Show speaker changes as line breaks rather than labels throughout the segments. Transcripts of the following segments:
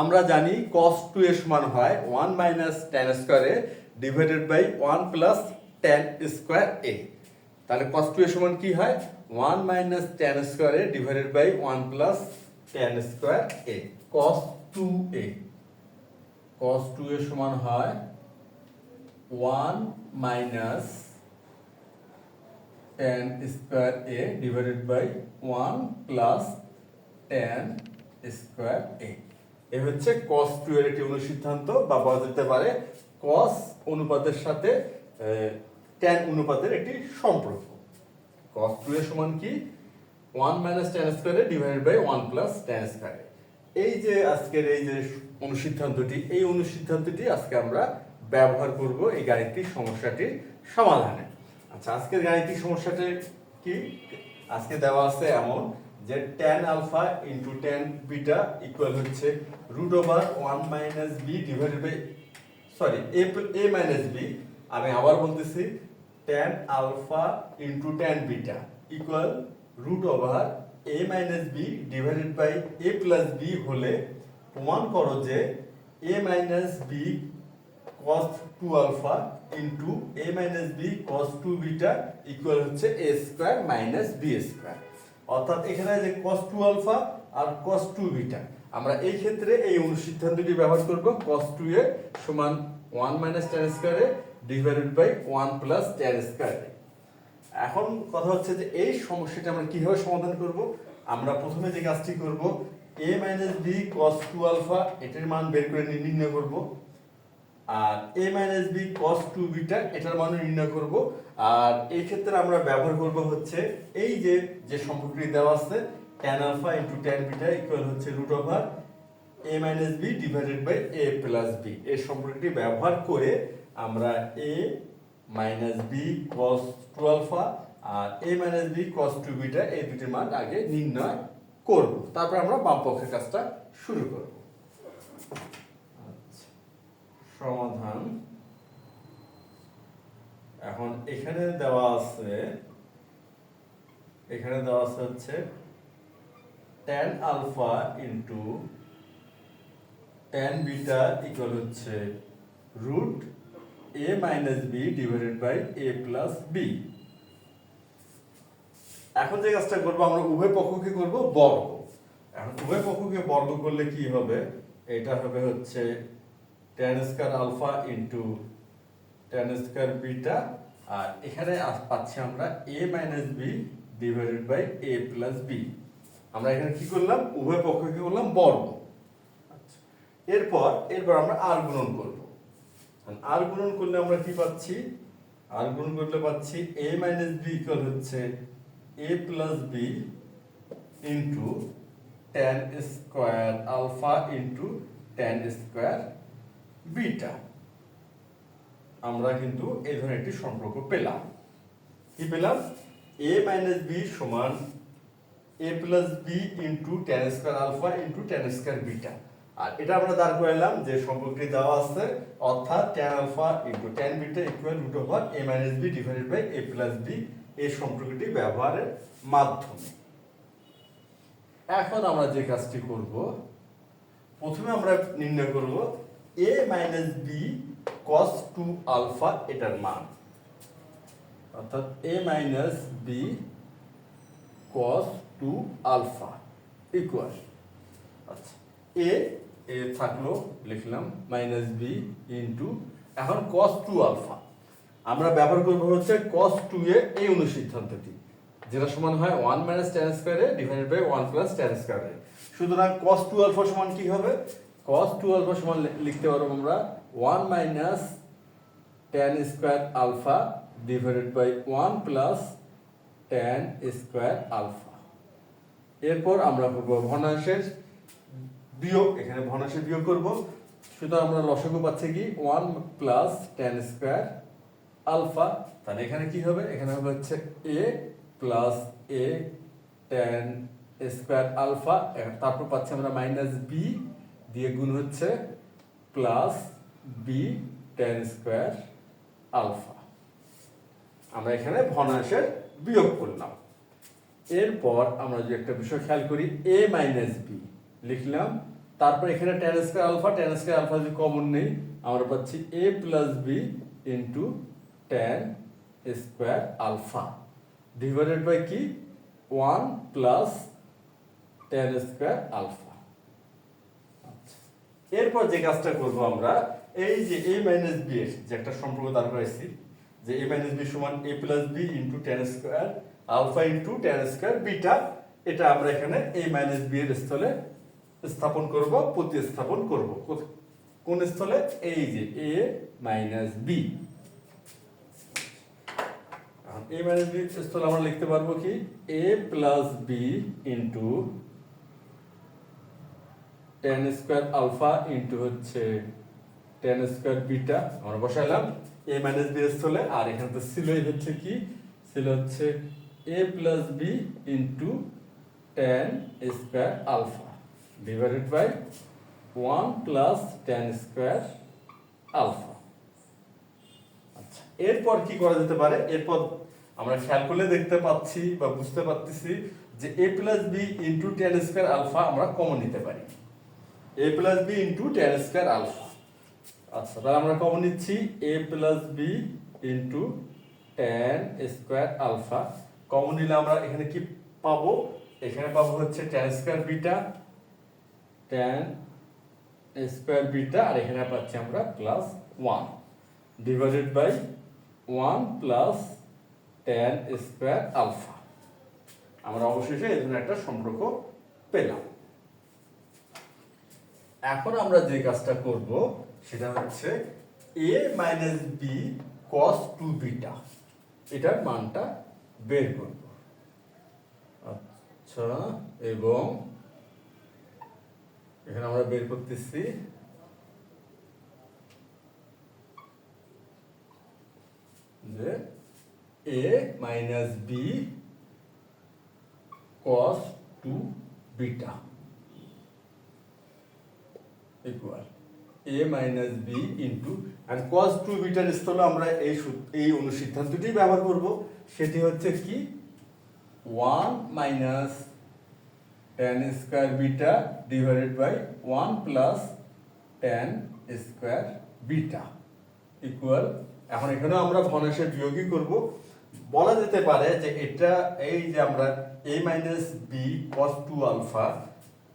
আমরা জানি cos 2 এর সমান হয় 1 minus tan স্কয়ারে divided by 1 plus tan square a. তাহলে cos 2 এর সমান কি হয়? 1 minus tan স্কয়ারে divided by 1 plus tan square a. cos 2a cos 2 এর সমান হয় 1 minus tan square a divided by 1 plus tan square a. এ হচ্ছে cos 2 এর একটি অনুসিদ্ধান্ত বা বলা যেতে পারে cos অনুপাতের সাথে tan অনুপাতের একটি সম্পর্ক। cos 2 এর সমান কি? 1 minus tan স্কয়ারে divided by 1 plus tan square এই যে আজকের এই যে অনুসিদ্ধান্তটি, এই অনুসিদ্ধান্তটি আজকে আমরা ব্যবহার করব এই গাণিতিক সমস্যাটির সমাধানে। আচ্ছা আজকের গাণিতিক সমস্যাটি কি? আজকে দেওয়া আছে এমন যে tan alpha into tan beta equal হচ্ছে root over one minus b divided by sorry a a minus b আমি আবার বলতেছি, tan alpha into tan beta equal root over a minus b divided by a plus b হলে প্রমাণ করো যে a minus b cos 2 alpha into a minus b cos 2 beta equal হচ্ছে a square minus b square অর্থাৎ এখানে যে cos 2 alpha আর cos 2 beta আমরা এই ক্ষেত্রে এই অনুসিদ্ধান্তটি ব্যবহার করব cos 2 এ সমান 1 মাইনাস tan স্কয়ারে ডিভাইডেড বাই 1 প্লাস tan স্কয়ারে এখন কথা হচ্ছে যে এই সমস্যাটা আমরা কীভাবে সমাধান করব? আমরা প্রথমে যে কাজটি করব, a minus b cos 2 alpha এটার মান বের করে নির্ণয় করব। আর a minus b cos 2 beta এটার মান নির্ণয় করব। আর এই ক্ষেত্রে আমরা ব্যবহার করব হচ্ছে এই যে যে সম্পর্কটি দেওয়া আছে, tan alpha into tan beta equal হচ্ছে root over a minus b divided by a plus b এই সম্পর্কটি ব্যবহার করে আমরা a minus b cos 2 alpha R a minus b cos 2 beta এই দুটির মান আগে নির্ণয় করব। তারপর আমরা বাম পক্ষের কাজটা শুরু করব। সমাধান। এখন এখানে দেওয়া আছে, এখানে দেওয়া আছে হচ্ছে tan alpha into tan beta equal হচ্ছে root a minus b divided by a plus b এখন যে কাজটা করব, আমরা উভয় পক্ষকে করব বর্গ। এখন উভয় পক্ষকে বর্গ করলে কি হবে? এটা হবে হচ্ছে tan square alpha into tan square beta আর এখানে পাচ্ছি আমরা a minus b divided by a plus b আমরা এখানে কি করলাম? উভয় পক্ষকে করলাম? বর্গ। আচ্ছা। এরপর এরপর আমরা আর গুণন করব। আর গুণন করলে আমরা কি পাচ্ছি? আর গুণন করলে পাচ্ছি a মাইনাস বি ইকুয়াল হচ্ছে a plus b into tan square alpha into tan square beta. আমরা কিন্তু এই ধরনের একটি সম্পর্ক পেলাম। কি পেলাম? A মাইনাস বি সমান a plus B into tan square alpha into tan square beta আর এটা আমরা দাঁড় করালাম যে সম্পর্কটি দেওয়া আছে, অর্থাৎ tan alpha into tan beta equal root over A minus B divided by A plus B এই সম্পর্কটি ব্যবহারের মাধ্যমে। এখন আমরা যে কাজটি করব, প্রথমে আমরা নির্ণয় করব a minus b cos two alpha এটার মান। অর্থাৎ a minus b cos 2 alpha equal আচ্ছা এ এ থাকল, লিখলাম মাইনাস বি ইন্টু এখন cos 2 আলফা আমরা ব্যবহার করব হচ্ছে cos 2 এ এই অনুসিদ্ধান্তটি, যেটা সমান হয় 1 মাইনাস tan স্কয়ারে ডিভাইডেড বাই 1 প্লাস tan স্কয়ারে সুতরাং cos 2 আলফা সমান কি হবে? Cos 2 আলফা সমান লিখতে পারব আমরা 1 minus tan square alpha divided by 1 plus tan square alpha এরপর আমরা করব ভগ্নাংশের বিয়োগ, এখানে ভগ্নাংশের বিয়োগ করব। সুতরাং আমরা লসাগু পাচ্ছি কি? 1 প্লাস tan স্কয়ার আলফা তাহলে এখানে কি হবে? এখানে হবে হচ্ছে a plus a tan square alpha তারপর পাচ্ছি আমরা মাইনাস b দিয়ে গুণ হচ্ছে plus b tan square alpha আমরা এখানে ভগ্নাংশের বিয়োগ করলাম। এরপর আমরা যে একটা বিষয় খেয়াল করি এ মাইনাস বি লিখলাম, তারপর এখানে tan square alpha tan square alpha যদি কমন নেই, আমরা পাচ্ছি a plus b into tan square alpha divided by কি? One plus tan square alpha. এরপর যে কাজটা করব আমরা, এই যে এ মাইনাস বি এর যে একটা সম্পর্ক দাঁড় করাইছি, যে এ মাইনাস বি সমান a plus b into tan square alpha into tan square beta এটা আমরা এখানে এ মাইনাস বি এর স্থলে স্থাপন করব, প্রতিস্থাপন করব। কোন স্থলে? এই যে a minus b a minus b স্থলে আমরা লিখতে পারব কি? A plus b into tan square alpha into হচ্ছে টেন স্কোয়ার বিটা আমরা বসাইলাম। এ মাইনাস বি স্থলে আর এখানে তো ছিলই হচ্ছে কি? ছিল হচ্ছে a plus b into tan square alpha divided by one plus tan square alpha আচ্ছা এরপর কি করা যেতে পারে? এরপর আমরা খেয়াল করলে দেখতে পাচ্ছি বা বুঝতে পারতেছি যে a plus b into tan square alpha আমরা কমন নিতে পারি। A plus b into tan square alpha আচ্ছা তাহলে আমরা কমন নিচ্ছি a plus b into tan square alpha common নিলে আমরা এখানে কি পাবো? এখানে পাবো হচ্ছে tan square beta tan square beta আর এখানে পাচ্ছি আমরা plus one divided by one plus tan square alpha আমরা অবশেষে এই ধরনের একটা সম্পর্ক পেলাম। এখন আমরা যে কাজটা করব, সেটা হচ্ছে a minus b cos two beta এটার মানটা বের করব। আচ্ছা এবং এখানে আমরা বের করতেছি। যে a minus b cos two beta equal a minus b into and cos two bitter স্থলে আমরা এই এই অনুসিদ্ধান্তটি ব্যবহার করব। সেটি হচ্ছে কি? One minus tan square beta divided by one plus tan square beta equal এখন এখানে আমরা ভনাংশের বিয়োগই করব। বলা যেতে পারে যে এটা, এই যে আমরা a minus b cos two alpha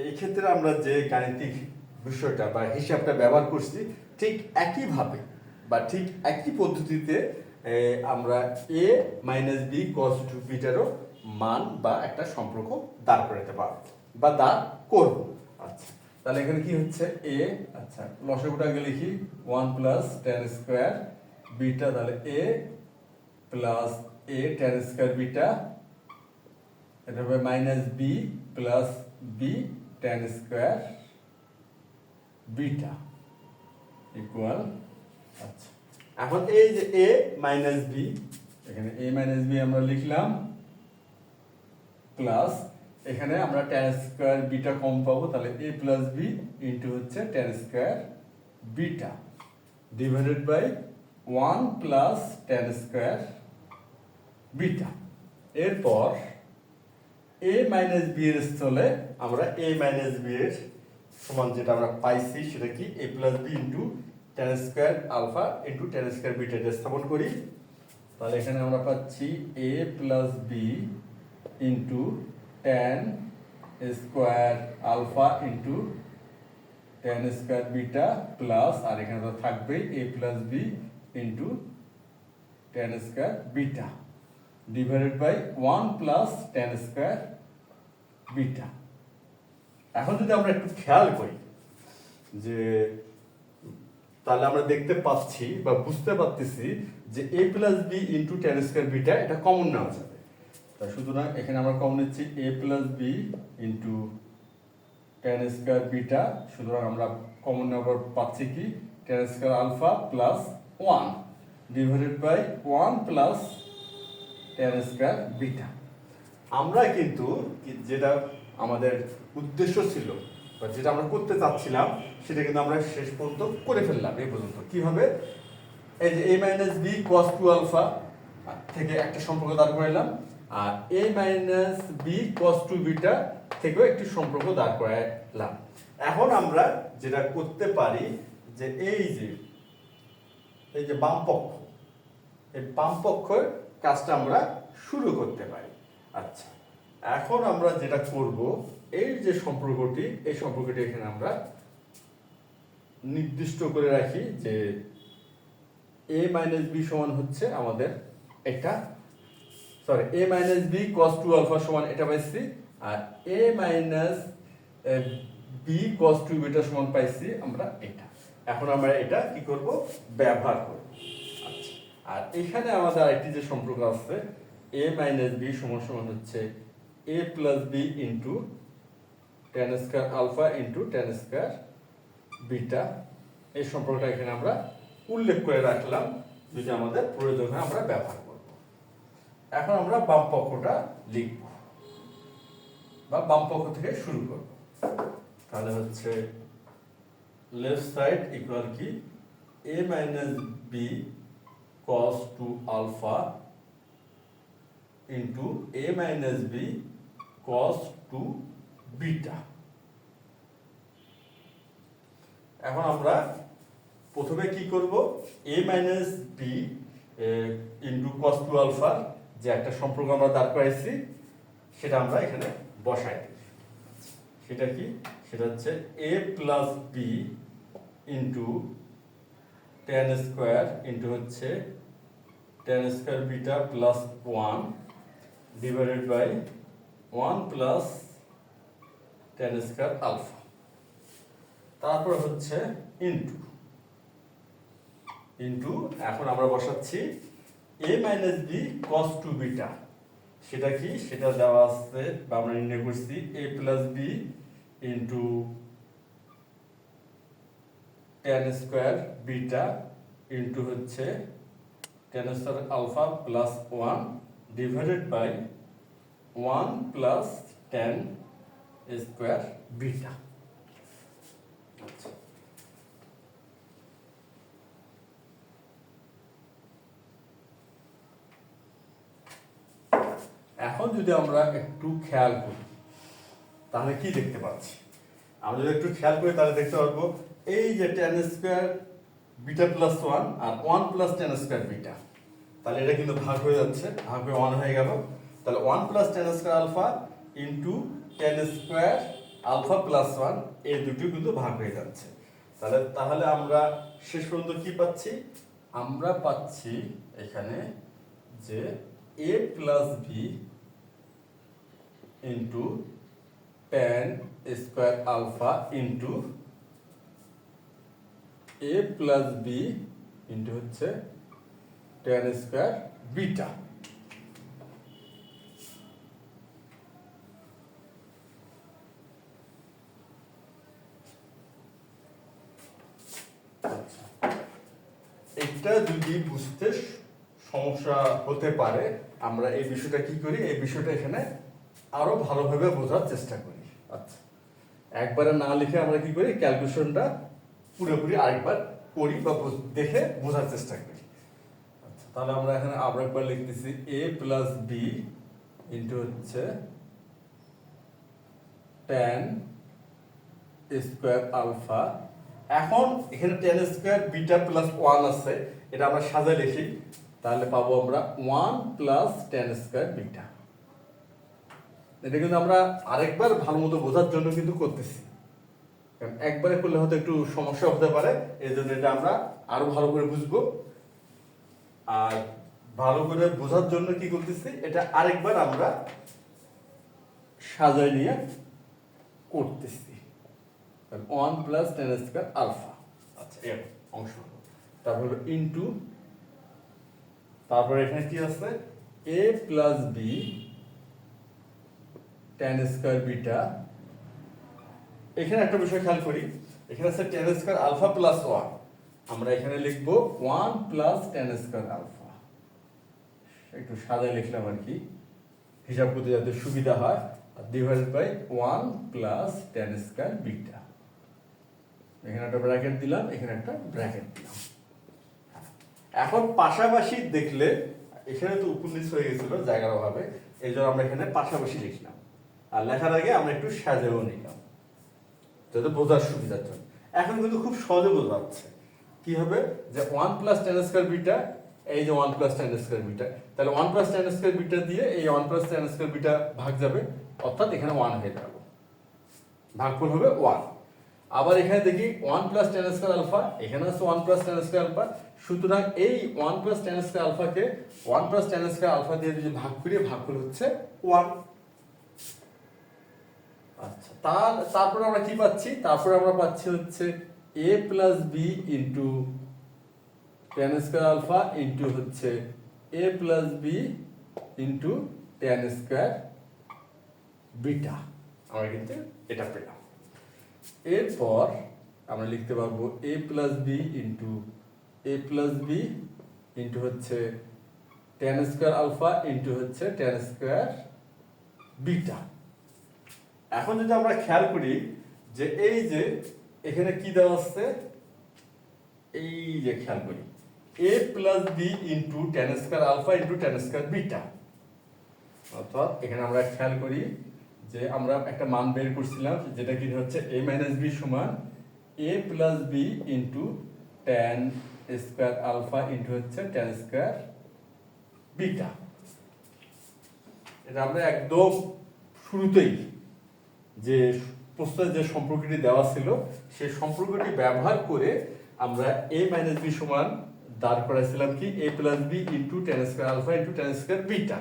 এই ক্ষেত্রে আমরা যে গাণিতিক বিষয়টা বা হিসাবটা ব্যবহার করছি, ঠিক একইভাবে বা ঠিক একই পদ্ধতিতে আমরা a minus b cos two বিটারও মান বা একটা সম্পর্ক দাঁড় করাতে পারব বা দাঁড় করব। আচ্ছা তাহলে এখানে কি হচ্ছে? এ আচ্ছা লসগুটাকে লিখি one plus tan square beta তাহলে a plus a tan square beta এটা হবে minus b plus b tan square beta equal আচ্ছা। এখন এই যে এ মাইনাস বি এখানে এ মাইনাস বি আমরা লিখলাম প্লাস এখানে আমরা টেন স্কোয়ার বিটা কম পাবো তাহলে এ প্লাস বি ইন্টু হচ্ছে tan square beta. Divided by one plus tan square beta. এরপর এ মাইনাস বি এর স্থলে আমরা এ মাইনাস বি এর সমান যেটা আমরা পাইছি সেটা কি? A plus b into tan square alpha into tan square beta এটা স্থাপন করি। তাহলে এখানে আমরা পাচ্ছি a plus b into tan square alpha into tan square beta plus আর এখানে তো থাকবেই a plus b into tan square beta divided by one plus tan square beta এখন যদি আমরা একটু খেয়াল করি যে তাহলে আমরা দেখতে পাচ্ছি বা বুঝতে পারতেছি যে a plus b into tan square beta এটা কমন নেওয়া যাবে। তা সুতরাং এখানে আমরা কমন নিচ্ছি a plus b into tan square beta সুতরাং আমরা কমন নেওয়ার পাচ্ছি কি? Tan square alpha plus one divided by one plus tan square beta আমরা কিন্তু যেটা আমাদের উদ্দেশ্য ছিল, বা যেটা আমরা করতে চাচ্ছিলাম, সেটা কিন্তু আমরা শেষ পর্যন্ত করে ফেললাম এই পর্যন্ত। কীভাবে? এই যে a minus b cos two alpha থেকে একটা সম্পর্ক দাঁড় করাইলাম, আর a minus b cos two beta থেকেও একটি সম্পর্ক দাঁড় করাইলাম। এখন আমরা যেটা করতে পারি, যে এই যে এই যে বাম পক্ষ, এই বাম পক্ষের কাজটা আমরা শুরু করতে পারি। আচ্ছা এখন আমরা যেটা করব এই যে সম্পর্কটি, এই সম্পর্কটি এখানে আমরা নির্দিষ্ট করে রাখি যে এ মাইনাস বি সমান হচ্ছে আমাদের এটা sorry a minus b cos two alpha সমান এটা পাইছি, আর a minus b cos two beta সমান পাইছি আমরা এটা। এখন আমরা এটা কি করব? ব্যবহার করব। আচ্ছা আর এখানে আমাদের আরেকটি যে সম্পর্ক আছে এ মাইনাস বি সমান সমান হচ্ছে a plus b into tan square alpha into tan square beta এই সম্পর্কটা এখানে আমরা উল্লেখ করে রাখলাম যদি আমাদের প্রয়োজন আমরা ব্যবহার করব। এখন আমরা বাম পক্ষটা লিখব বা বাম পক্ষ থেকে শুরু করব। তাহলে হচ্ছে লেফট সাইড ইকুয়াল কি? A minus b cos two alpha into a minus b cos two beta. এখন আমরা প্রথমে কি করব? A minus b into cos two alpha যে একটা সম্পর্ক আমরা দাঁড় করাইছি, সেটা আমরা এখানে বসাই। সেটা কি? সেটা হচ্ছে a plus b into ten square beta হচ্ছে ten square beta plus one divided by one plus ten square alpha তারপর হচ্ছে ইন্টু ইন্টু এখন আমরা বসাচ্ছি a minus b cos two beta সেটা কি? সেটা দেওয়া আছে বা আমরা নির্ণয় করছি a plus b into ten square beta into হচ্ছে ten square alpha plus one divided by one plus ten square beta আচ্ছা এখন যদি আমরা একটু খেয়াল করি তাহলে কি দেখতে পাচ্ছি? আমরা যদি একটু খেয়াল করি তাহলে দেখতে পারব এই যে ten square beta plus one আর one plus ten square beta তাহলে এটা কিন্তু ভাগ হয়ে যাচ্ছে ভাগ হয়ে ওয়ান হয়ে গেল। তাহলে one plus ten square alpha into ten square alpha plus one এই দুটো কিন্তু ভাগ হয়ে যাচ্ছে। তাহলে তাহলে আমরা শেষ পর্যন্ত কি পাচ্ছি? আমরা পাচ্ছি এখানে যে a plus b into ten square alpha into a plus b into হচ্ছে টেন স্কোয়ার বিটা যদি বুঝতে সমস্যা হতে পারে, আমরা এই বিষয়টা কি করি? এই বিষয়টা এখানে আরও ভালোভাবে বোঝার চেষ্টা করি। আচ্ছা। একবারে না লিখে আমরা কি করি? ক্যালকুলেশনটা পুরোপুরি আরেকবার করি বা দেখে বোঝার চেষ্টা করি। আচ্ছা তাহলে আমরা এখানে আবার একবার লিখতেছি এ প্লাস বি ইন্টু হচ্ছে টেন স্কোয়ার আলফা এখন এখানে ten square beta plus one আছে। এটা আমরা সাজায় লিখি। তাহলে পাবো আমরা one plus ten square beta. এটা কিন্তু আমরা আরেকবার ভালো মতো বোঝার জন্য কিন্তু করতেছি। কারণ একবারে করলে হয়তো একটু সমস্যা হতে পারে এই জন্য এটা আমরা আরও ভালো করে বুঝব। আর ভালো করে বোঝার জন্য কি করতেছি, এটা আরেকবার আমরা সাজায় নিয়ে করতেছি। One plus ten square alpha. আচ্ছা এর অংশ তারপর হলো ইন্টু তারপর এখানে কি আছে a plus b ten square beta এখানে একটা বিষয় খেয়াল করি, এখানে আছে ten square alpha plus one আমরা এখানে লিখব one plus ten square alpha একটু সাজায় লিখলাম আর কি। হিসাব করতে যাতে সুবিধা হয় divided by one plus ten square beta এখানে একটা ব্র্যাকেট দিলাম, এখানে একটা ব্র্যাকেট দিলাম। এখন পাশাপাশি দেখলে, এখানে তো উপনিচ হয়ে গেছিল জায়গার অভাবে, এই জন্য আমরা এখানে পাশাপাশি লিখলাম। আর লেখার আগে আমরা একটু সাজেও নিলাম, যাতে বোঝার সুবিধার জন্য এখন কিন্তু খুব সহজে বোঝা যাচ্ছে। কি হবে? যে one plus ten square beta, এই যে one plus ten square beta, তাহলে one plus ten square beta দিয়ে এই one plus ten square beta ভাগ যাবে, অর্থাৎ এখানে ওয়ান হয়ে যাবে। ভাগফল হবে ওয়ান। আবার এখানে দেখি one plus ten square alpha এখানে আছে one plus ten square alpha সুতরাং এই one plus ten square আলফাকে one plus ten square alpha দিয়ে যদি ভাগ করি, ভাগফল হচ্ছে ওয়ান আচ্ছা তার, তারপরে আমরা কি পাচ্ছি? তারপরে আমরা পাচ্ছি হচ্ছে a plus b into ten square alpha into হচ্ছে a plus b into ten square beta আমরা কিন্তু এটা পেলাম। এরপর আমরা লিখতে পারব a plus b into a plus b into হচ্ছে টেন স্কোয়ার আলফা ইন্টু হচ্ছে টেন স্কোয়ার বিটা এখন যদি আমরা খেয়াল করি যে এই যে এখানে কি দেওয়া আছে? এই যে খেয়াল করি। A plus b into ten square alpha into ten square beta অর্থাৎ এখানে আমরা খেয়াল করি যে আমরা একটা মান বের করছিলাম, যেটা কি হচ্ছে এ মাইনাস বি সমান a plus b into ten square alpha into হচ্ছে টেন স্কোয়ার বিটা এটা আমরা একদম শুরুতেই যে প্রশ্নের যে সম্পর্কটি দেওয়া ছিল সেই সম্পর্কটি ব্যবহার করে আমরা এ মাইনাস বি সমান দাঁড় করাইছিলাম কি? A plus b into ten square alpha into ten square beta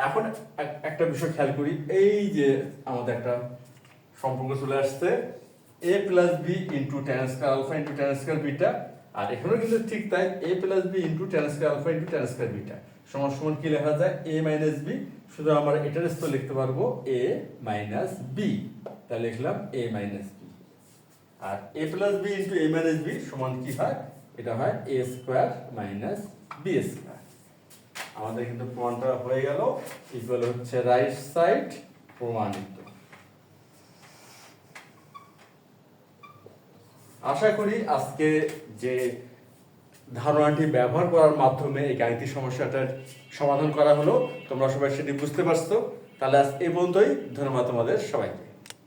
এখন এক- একটা বিষয় খেয়াল করি, এই যে আমাদের একটা সম্পর্ক চলে আসছে a plus b into ten square alpha into ten beta আর এখানেও কিন্তু ঠিক তাই a plus b into ten square alpha into ten beta সমান সমান কি লেখা যায়? এ মাইনাস বি শুধু আমরা এটার স্থল লিখতে পারব এ মাইনাস বি তাহলে লিখলাম a minus b R a plus b into a minus b সমান কি হয়? এটা হয় a square minus b square আমাদের কিন্তু প্রমাণটা হয়ে গেল ইকুয়াল হচ্ছে রাইট সাইড প্রমাণিত। আশা করি আজকে যে ধারণাটি ব্যবহার করার মাধ্যমে এই গাণিতিক সমস্যাটার সমাধান করা হলো, তোমরা সবাই সেটি বুঝতে পারছ। তাহলে আজ এই পর্যন্তই, ধন্যবাদ তোমাদের সবাইকে।